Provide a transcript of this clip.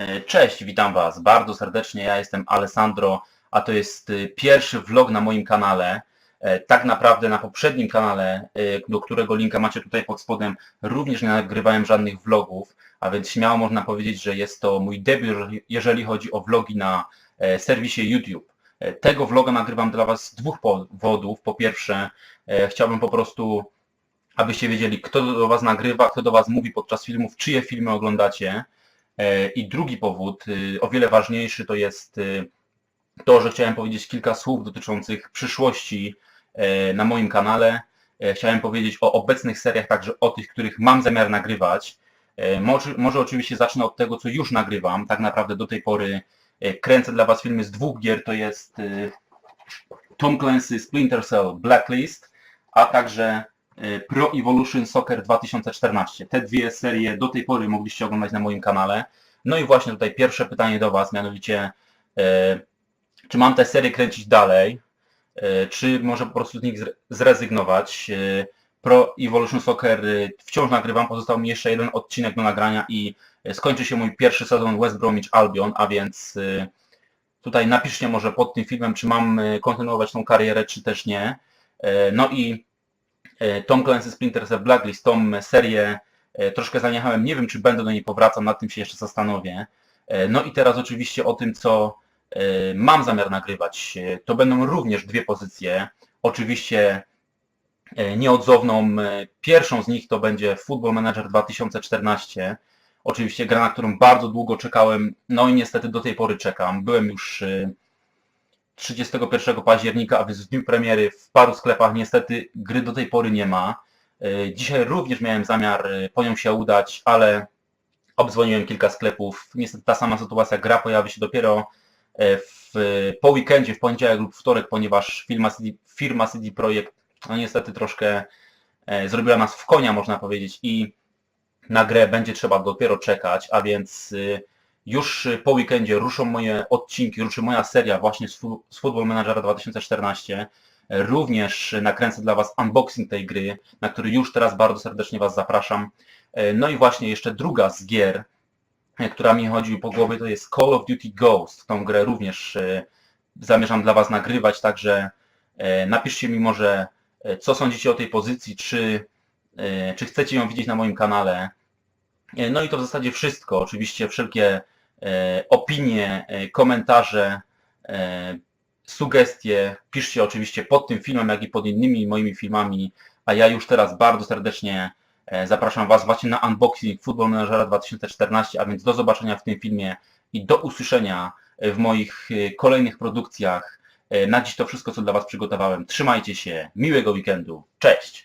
E, Cześć, witam Was bardzo serdecznie. Ja jestem Alessandro, a to jest e, pierwszy vlog na moim kanale. E, Tak naprawdę na poprzednim kanale, e, do którego linka macie tutaj pod spodem, również nie nagrywałem żadnych vlogów, a więc śmiało można powiedzieć, że jest to mój debiut, jeżeli- chodzi o vlogi na e, serwisie YouTube. Tego vloga nagrywam dla Was z dwóch powodów. Po pierwsze, chciałbym po prostu, abyście wiedzieli, kto do Was nagrywa, kto do Was mówi podczas filmów, czyje filmy oglądacie. E, I drugi powód, y, o wiele ważniejszy, to jest y, to, że chciałem powiedzieć kilka słów dotyczących przyszłości e, na moim kanale. E, Chciałem powiedzieć o obecnych seriach, także o tych, których mam zamiar nagrywać. Może, może oczywiście zacznę od tego, co już nagrywam. Tak naprawdę do tej pory kręcę dla Was filmy z dwóch gier, to jest y, Tom Clancy Splinter Cell Blacklist, a także Pro Evolution Soccer 2014. Te dwie serie do tej pory mogliście oglądać na moim kanale. No i właśnie tutaj pierwsze pytanie do Was, mianowicie e, czy mam te serie kręcić dalej, e, czy może po prostu z nich zre- zrezygnować. E, Pro Evolution Soccer e, wciąż nagrywam, pozostał mi jeszcze jeden odcinek do nagrania i e, skończy się mój pierwszy sezon West Bromwich Albion, a więc e, tutaj napiszcie może pod tym filmem, czy mam e, kontynuować tą karierę, czy też nie. E, No i e, Tom Clancy Splinter Cell Blacklist, tą serię e, troszkę zaniechałem, nie wiem czy będę do niej powracał, nad tym się jeszcze zastanowię. E, No i teraz oczywiście o tym, co e, mam zamiar nagrywać. E, To będą również dwie pozycje. Oczywiście e, nieodzowną. e, Pierwszą z nich to będzie Football Manager 2014. Oczywiście gra, na którą bardzo długo czekałem, no i niestety do tej pory czekam. Byłem już e, 31 października, a więc w dniu premiery w paru sklepach niestety gry do tej pory nie ma. E, Dzisiaj również miałem zamiar e, po nią się udać, ale obdzwoniłem kilka sklepów. Niestety ta sama sytuacja, gra pojawi się dopiero e, w, po weekendzie, w poniedziałek lub wtorek, ponieważ firma CD, firma CD Projekt no niestety troszkę zrobiła nas w konia, można powiedzieć, i na grę będzie trzeba dopiero czekać, a więc już y, po weekendzie ruszą moje odcinki, ruszy moja seria właśnie z, Football Managera 2014. E, Również nakręcę dla Was unboxing tej gry, na który już teraz bardzo serdecznie Was zapraszam. E, No i właśnie jeszcze druga z gier, e, która mi chodzi po głowie, to jest Call of Duty Ghost. Tą grę również e, zamierzam dla Was nagrywać, także napiszcie mi może, co sądzicie o tej pozycji, czy, czy chcecie ją widzieć na moim kanale. E, No i to w zasadzie wszystko. Oczywiście wszelkie e, opinie, e, komentarze, sugestie piszcie oczywiście pod tym filmem, jak i pod innymi moimi filmami, a ja już teraz bardzo serdecznie zapraszam Was właśnie na unboxing Football Managera 2014, a więc do zobaczenia w tym filmie i do usłyszenia w moich kolejnych produkcjach. Na dziś to wszystko, co dla Was przygotowałem. Trzymajcie się, miłego weekendu, cześć!